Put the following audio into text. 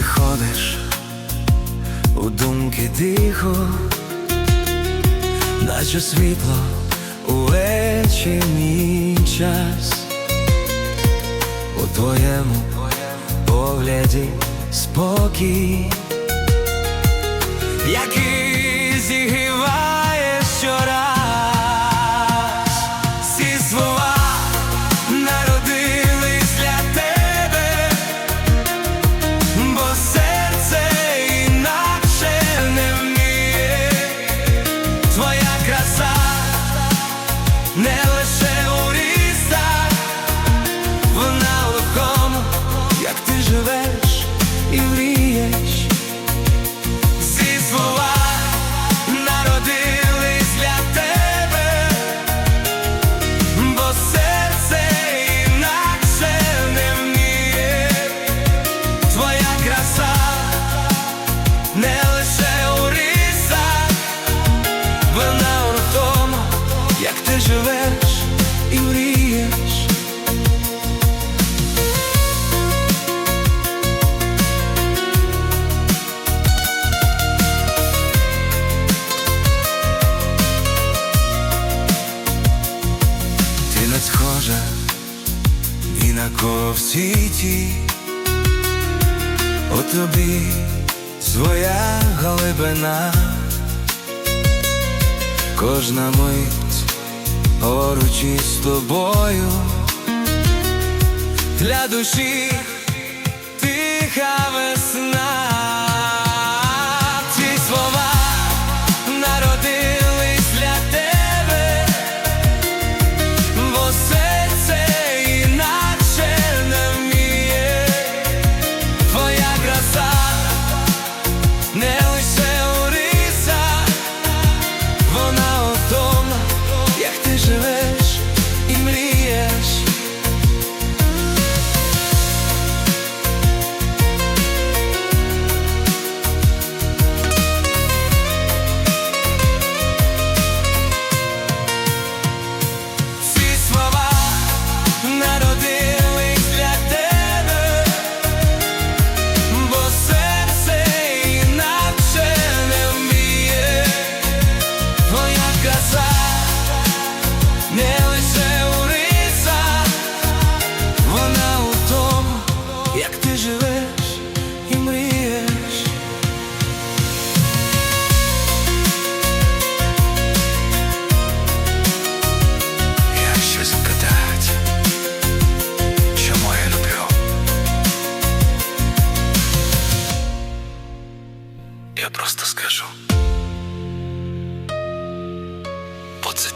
приходиш у думки тихо, наче світло вечірній час, у твоєму погляді спокій, який зігрів. Не лише у вона у як ти живеш і мрієш. Ти не схожа ні на кого в світі, у тобі своя глибина, кожна мить поруч із тобою, для душі тиха весна. Бо це